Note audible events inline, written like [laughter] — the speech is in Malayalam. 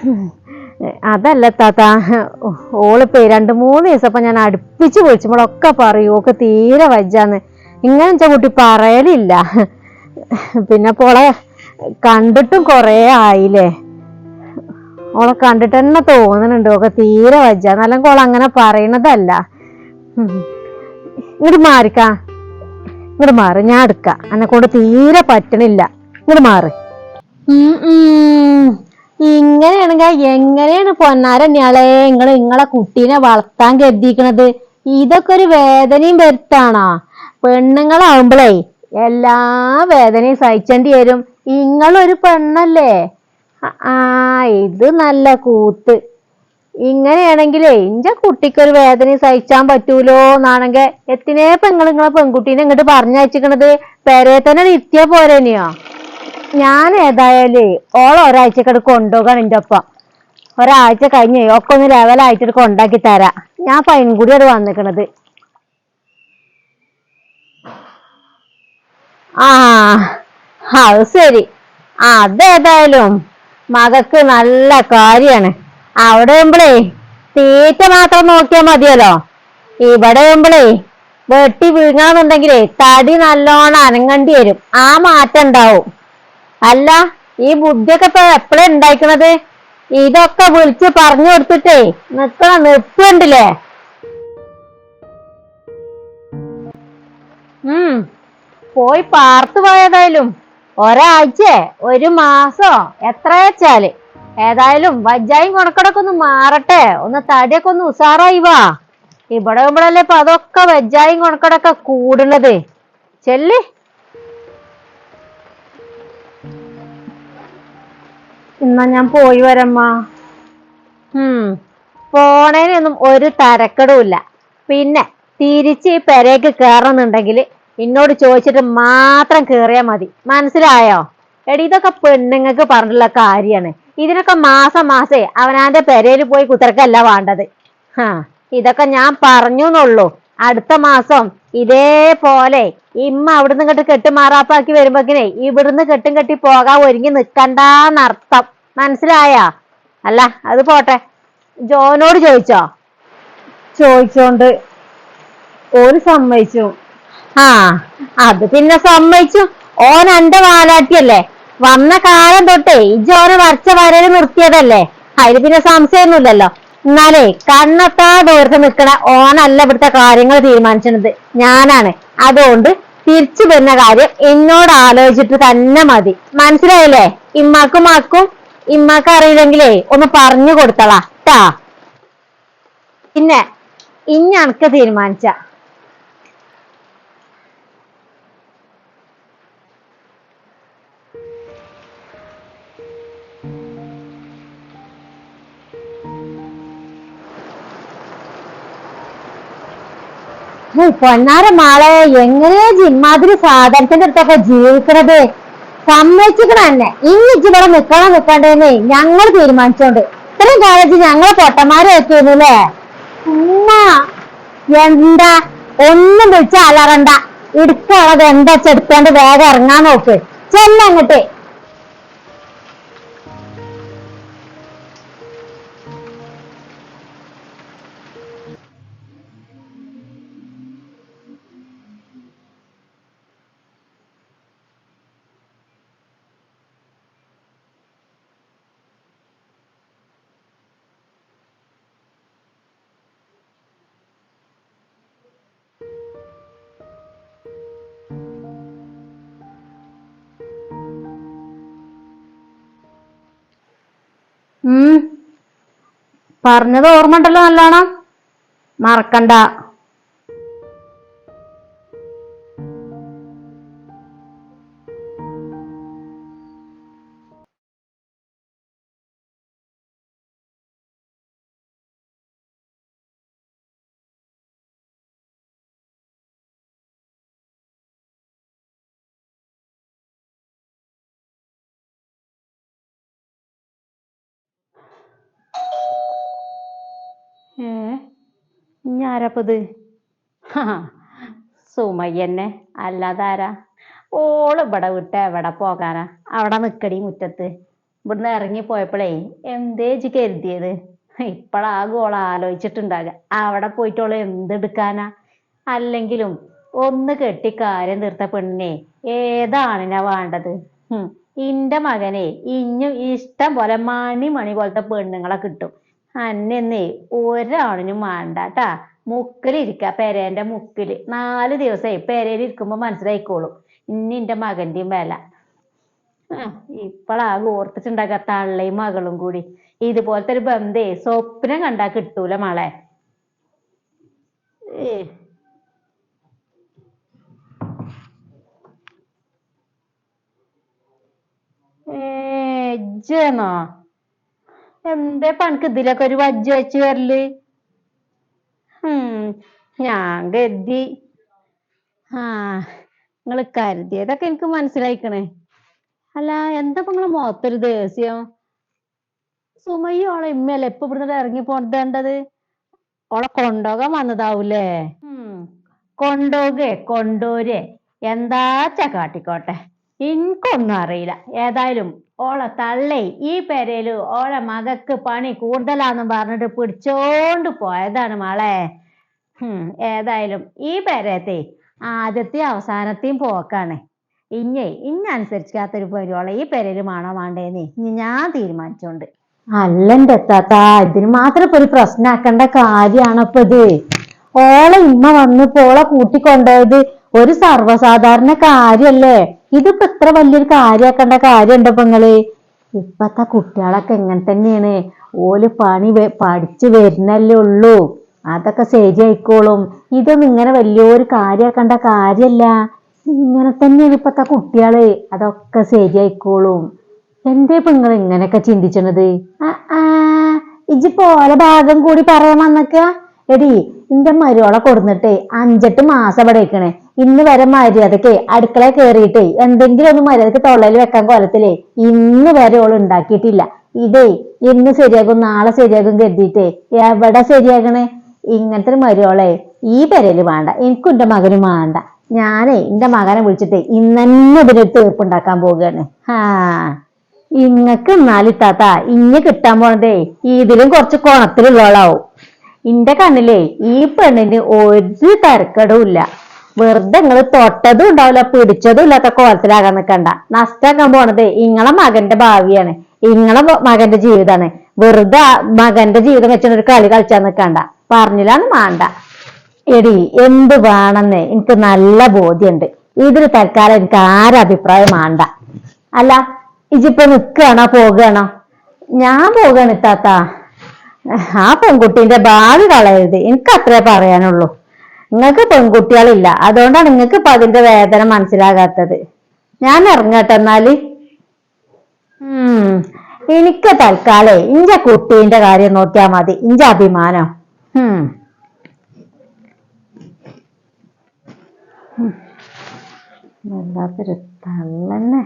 [laughs] അതല്ല താത്ത. ഓളിപ്പോ രണ്ട് മൂന്ന് ദിവസം ഇപ്പൊ ഞാൻ അടുപ്പിച്ച് വിളിച്ചുമ്പോഴൊക്കെ പറയൂ ഒക്കെ തീരെ വജ്ജാന്ന്. ഇങ്ങനെ വെച്ചാ കുട്ടി പറയലില്ല. പിന്നെ പോളെ കണ്ടിട്ടും കൊറേ ആയില്ലേ? ഓളെ കണ്ടിട്ട് തന്നെ തോന്നുന്നുണ്ട് ഒക്കെ തീരെ വജ്ജ അല്ലെങ്കിൽ ഓളെ അങ്ങനെ പറയണതല്ല. ഇങ്ങോട്ട് മാറിക്ക. ഇങ്ങോട്ട് മാറി ഞാൻ എടുക്കാം. എന്നെ കൊണ്ട് തീരെ പറ്റണില്ല. ഇങ്ങോട്ട് മാറി. ഇങ്ങനെയാണെങ്കിൽ എങ്ങനെയാണ് പൊന്നാര പൊന്നാരണ്യാളെ നിങ്ങൾ നിങ്ങളെ കുട്ടീനെ വളർത്താൻ കരുതിക്കണത് ഇതൊക്കെ ഒരു വേദനയും വരുത്താണോ? പെണ്ണുങ്ങളാവുമ്പളേ എല്ലാ വേദനയും സഹിച്ചേണ്ടി വരും. ഇങ്ങളൊരു പെണ്ണല്ലേ? ആ- ഇത് നല്ല കൂത്ത്. ഇങ്ങനെയാണെങ്കിലേ ഇന്റെ കുട്ടിക്കൊരു വേദന സഹിച്ചാൻ പറ്റൂലോ എന്നാണെങ്കിൽ എത്തിനേപ്പം നിങ്ങൾ നിങ്ങളെ പെൺകുട്ടീനെ ഇങ്ങോട്ട് പറഞ്ഞയച്ചിക്കണത്? പെരേ തന്നെ ഇരുത്തിയാ പോരേനെയോ? ഞാൻ ഏതായാലേ ഓൾ ഒരാഴ്ചക്കട് കൊണ്ടുപോകാൻ എന്റെ ഒപ്പം. ഒരാഴ്ച കഴിഞ്ഞ് ഒക്കെ ഒന്ന് ലെവലായിട്ട് കൊണ്ടാക്കി തരാ. ഞാൻ പൈൻ കൂടി അത് വന്നിക്കണത്. ആ അത് ശരി. അതേതായാലും മകക്ക് നല്ല കാര്യാണ്. അവിടെ വരുമ്പളേ തീറ്റ മാത്രം നോക്കിയാൽ മതിയല്ലോ. ഇവിടെ വരുമ്പളേ വെട്ടി വീങ്ങാന്നുണ്ടെങ്കിലേ തടി നല്ലോണം അനങ്ങണ്ടി വരും. ആ മാറ്റം ഉണ്ടാവും. അല്ല ഈ ബുദ്ധിയൊക്കെ ഇപ്പൊ എപ്പോഴാ ഉണ്ടായിക്കണത് ഇതൊക്കെ വിളിച്ച് പറഞ്ഞു കൊടുത്തിട്ടേ നിക്കണ നിപ്പുണ്ടല്ലേ ഉം പോയി പാർത്ത് പോയതായാലും ഒരാഴ്ച ഒരു മാസോ എത്ര വെച്ചാൽ? ഏതായാലും വജ്ജായും കൊണക്കടൊക്കെ ഒന്ന് മാറട്ടെ ഒന്ന് തടിയൊക്കെ ഒന്ന് ഉസാറായി വാ. ഇവിടെ ആകുമ്പോഴല്ലേ ഇപ്പൊ അതൊക്കെ വജ്ജായും കൊണക്കടൊക്കെ കൂടുന്നത്. ചെല്ല്. എന്നാ ഞാൻ പോയി വരമ്മ. ഉം. പോണേനൊന്നും ഒരു തരക്കടവുമില്ല പിന്നെ തിരിച്ച് ഈ പെരേക്ക് കയറണമെന്നുണ്ടെങ്കിൽ എന്നോട് ചോദിച്ചിട്ട് മാത്രം കേറിയാൽ മതി. മനസ്സിലായോ? എടി ഇതൊക്കെ പെണ്ണുങ്ങൾക്ക് പറഞ്ഞിട്ടുള്ള കാര്യാണ് ഇതിനൊക്കെ മാസം മാസേ അവനാന്റെ പെരയിൽ പോയി കുത്തിരക്കല്ല വേണ്ടത്. ആ ഇതൊക്കെ ഞാൻ പറഞ്ഞു എന്നുള്ളൂ അടുത്ത മാസം ഇതേപോലെ ഇമ്മ അവിടുന്ന് ഇങ്ങോട്ട് കെട്ട് മാറാപ്പാക്കി വരുമ്പോക്കിനെ ഇവിടുന്ന് കെട്ടും കെട്ടി പോകാൻ ഒരുങ്ങി നിക്കണ്ടർത്ഥം മനസ്സിലായാ? അല്ല അത് പോട്ടെ. ജോനോട് ചോദിച്ചോ? ചോദിച്ചോണ്ട് ഓര് സമ്മതിച്ചു. ആ അത് പിന്നെ സമ്മതിച്ചു. ഓൻ എന്റെ വാലാട്ടിയല്ലേ? വന്ന കാലം തൊട്ടേ ഇജോനെ വരച്ച വരൽ നിർത്തിയതല്ലേ? അതിൽ പിന്നെ സംശയമൊന്നുമില്ലല്ലോ. എന്നാലേ കണ്ണത്താ ദൂരത്ത് നിൽക്കണ ഓനല്ല ഇവിടുത്തെ കാര്യങ്ങൾ തീരുമാനിച്ചത് ഞാനാണ്. അതുകൊണ്ട് തിരിച്ചു വരുന്ന കാര്യം എന്നോട് ആലോചിച്ചിട്ട് തന്നെ മതി. മനസ്സിലായില്ലേ? ഇമ്മാക്കും മാക്കും ഇമ്മാക്ക് അറിയില്ലെങ്കിലേ ഒന്ന് പറഞ്ഞു കൊടുത്തളാ. ട്ടാ. പിന്നെ ഇഞ്ഞണക്ക് തീരുമാനിച്ച. പൊന്നാര മാളെ എങ്ങനെയാ ജിമ്മാതിരി സാധനത്തിന്റെ അടുത്തൊക്കെ ജീവിക്കണത്? സമ്മതിച്ചിക്കണ തന്നെ ഇനി ഇവിടെ നിക്കണം നിക്കണ്ടേന്ന് ഞങ്ങൾ തീരുമാനിച്ചോണ്ട്. ഇത്രയും കാലത്ത് ഞങ്ങളെ പൊട്ടന്മാരെ അല്ലേ എന്താ? ഒന്നും വിളിച്ച അലറണ്ട. ഇടുക്കുള്ളത് എന്താ ചെടുത്തോണ്ട് വേഗം ഇറങ്ങാൻ നോക്ക്. ചെല്ലങ്ങട്ട്. പറഞ്ഞത് ഓർമ്മ ഉണ്ടല്ലോ നല്ലോണം. മറക്കണ്ട. ആരാപ്പത് സുമയ്യന്നെ അല്ലാതാരാ? ഓൾ ഇവിടെ വിട്ട് എവിടെ പോകാനാ? അവിടെ നിക്കടി മുറ്റത്ത്. ഇവിടുന്ന് ഇറങ്ങി പോയപ്പോഴേ എന്തേ ഇജ്ജ് കരുതിയത്? ഇപ്പോഴാകും ഗോള ആലോചിച്ചിട്ടുണ്ടാകുക അവിടെ പോയിട്ടോൾ എന്തെടുക്കാനാ? അല്ലെങ്കിലും ഒന്ന് കെട്ടി കാര്യം തീർത്ത പെണ്ണിനെ ഏതാണിനാ വേണ്ടത്. ഇന്റെ മകനെ ഇഞ്ഞും ഇഷ്ടം പോലെ മണി മണി പോലത്തെ പെണ്ണുങ്ങളെ കിട്ടും. അന്നെന്നേ ഒരാണിനും വേണ്ടാട്ടാ മുക്കിലിരിക്ക പെരേന്റെ മുക്കിൽ. നാല് ദിവസായി പെരേൽ ഇരിക്കുമ്പോ മനസ്സിലായിക്കോളും. ഇനി എന്റെ മകന്റെയും വില. ഇപ്പളാ ഓർത്തിട്ടുണ്ടാക്ക തള്ളയും മകളും കൂടി. ഇതുപോലത്തെ ഒരു ബന്ധേ സ്വപ്നം കണ്ടാ കിട്ടൂല മളെ. ഏ. ഏജാണോ എന്തേ പണക്ക് ഇതിലൊക്കെ ഒരു വജ്ജ് വെച്ച് വരൽ? ഞാൻ കരുതി. ആ നിങ്ങൾ കരുതിയതൊക്കെ എനിക്ക് മനസ്സിലായിക്കണേ. അല്ല എന്താ ഇപ്പൊ നിങ്ങളെ മുഖത്തൊരു ദേഷ്യം? സുമയ്യ ഓളെ ഇമ്മയല്ലേ ഇപ്പൊ ഇവിടുന്ന് ഇറങ്ങി പോണ്ടത് ഓളെ കൊണ്ടോകാൻ വന്നതാവൂലേ? ഉം. കൊണ്ടോകെ കൊണ്ടോരെ. എന്താച്ചാ കാട്ടിക്കോട്ടെ? എനിക്കൊന്നും അറിയില്ല. ഏതായാലും ഓളെ തള്ളേ. ഈ പെരയിൽ ഓളെ മകക്ക് പണി കൂടുതലാന്ന് പറഞ്ഞിട്ട് പിടിച്ചോണ്ട് പോയതാണ് മോളെ. ഏതായാലും ഈ പെരയത്തെ ആദ്യത്തെയും അവസാനത്തെയും പോക്കാണ്. ഇഞ്ഞേ ഇന്നനുസരിക്കാത്തൊരു പരിപാടി ഈ പെരയിൽ മാണോ വേണ്ടേന്നേ ഇനി ഞാൻ തീരുമാനിച്ചോണ്ട്. എത്താത്ത ഇതിന് മാത്രം ഇപ്പൊ ഒരു പ്രശ്നമാക്കേണ്ട ഇപ്പൊ ഇത്. ഓളെ ഇമ്മ വന്ന് ഓളെ കൂട്ടിക്കൊണ്ടത് ഒരു സർവസാധാരണ കാര്യല്ലേ? ഇതിപ്പോ ഇത്ര വലിയൊരു കാര്യാക്കേണ്ട കാര്യമുണ്ടോ ഇപ്പൊ നിങ്ങൾ ഇപ്പത്തെ കുട്ടികളൊക്കെ എങ്ങനെ തന്നെയാണ്. ഓൽ പണി പഠിച്ചു വരുന്നല്ലേ ഉള്ളൂ. അതൊക്കെ ശരിയായിക്കോളും. ഇതൊന്നും ഇങ്ങനെ വലിയൊരു കാര്യാക്കേണ്ട കാര്യല്ല. ഇങ്ങനെ തന്നെയാണ് ഇപ്പത്തെ കുട്ടികൾ. അതൊക്കെ ശരിയായിക്കോളും. എന്തേ പെങ്ങൾ ഇങ്ങനെയൊക്കെ ചിന്തിച്ചണത്? ഇജ്ജിപ്പോ പോലെ ഭാഗം കൂടി പറയാൻ വന്നക്ക. എടി ഇന്റെ മരുവളെ കൊടുന്നിട്ടേ അഞ്ചെട്ട് മാസം ഇവിടെ ഇരിക്കണേ. ഇന്ന് വരെ മര്യാദയ്ക്ക് അടുക്കള കേറിയിട്ടേ എന്തെങ്കിലും ഒന്ന് മര്യാദയ്ക്ക് തൊള്ളയിൽ വെക്കാൻ കൊലത്തിലേ ഇന്ന് വരെ ഓൾ ഉണ്ടാക്കിയിട്ടില്ല. ഇതേ ഇന്ന് ശരിയാകും നാളെ ശരിയാകും കരുതിയിട്ടേ. എവിടെ ശരിയാകണേ? ഇങ്ങനത്തെ മരുവോളെ ഈ പെരയിൽ വേണ്ട എനിക്കും എന്റെ മകനും വേണ്ട. ഞാനേ എന്റെ മകനെ വിളിച്ചിട്ടേ ഇന്നെന്നെ ഇതിനൊരു തീർപ്പുണ്ടാക്കാൻ പോവുകയാണ്. ആ ഇങ്ങക്ക് എന്നാലിത്താത്ത ഇഞ്ഞ് കിട്ടാൻ പോണതേ ഇതിലും കുറച്ച് കുണത്തിലുള്ളോളാവും ഇന്റെ കണ്ണിലേ ഈ പെണ്ണിന് ഒരു തരക്കടവും ഇല്ല വെറുതെ നിങ്ങൾ തൊട്ടതും ഉണ്ടാവില്ല പിടിച്ചതും ഇല്ലാത്ത കോലത്തിലാകാൻ നിക്കണ്ട. നഷ്ടാക്കാൻ പോണത് ഇങ്ങളെ മകന്റെ ഭാവിയാണ്. ഇങ്ങളെ മകന്റെ ജീവിതമാണ് വെറുതെ മകന്റെ ജീവിതം വെച്ചിട്ട് ഒരു കളി കളിച്ചാൻ നിൽക്കണ്ട പറഞ്ഞില്ലാന്ന് വേണ്ട എടി എന്ത് വേണമെന്ന് എനിക്ക് നല്ല ബോധ്യമുണ്ട് ഇതിന് തൽക്കാലം എനിക്ക് ആരഭിപ്രായം വേണ്ട അല്ല ഇജിപ്പോ നിക്കുകയാണോ പോകുകയാണോ ഞാൻ പോകാണ് ആ പെൺകുട്ടീന്റെ ഭാവി കളയരുത്. എനിക്ക് അത്രേ പറയാനുള്ളൂ. നിങ്ങൾക്ക് പെൺകുട്ടികളില്ല. അതുകൊണ്ടാണ് നിങ്ങൾക്ക് ഇപ്പൊ അതിന്റെ വേദന മനസ്സിലാകാത്തത്. ഞാൻ ഇറങ്ങട്ടെ എന്നാൽ? ഉം. എനിക്ക് തൽക്കാലേ ഇഞ്ച കുട്ടീന്റെ കാര്യം നോക്കിയാ മതി. ഇഞ്ച അഭിമാനം. ഉം. വല്ലാത്തൊരു തള്ളന്നെ.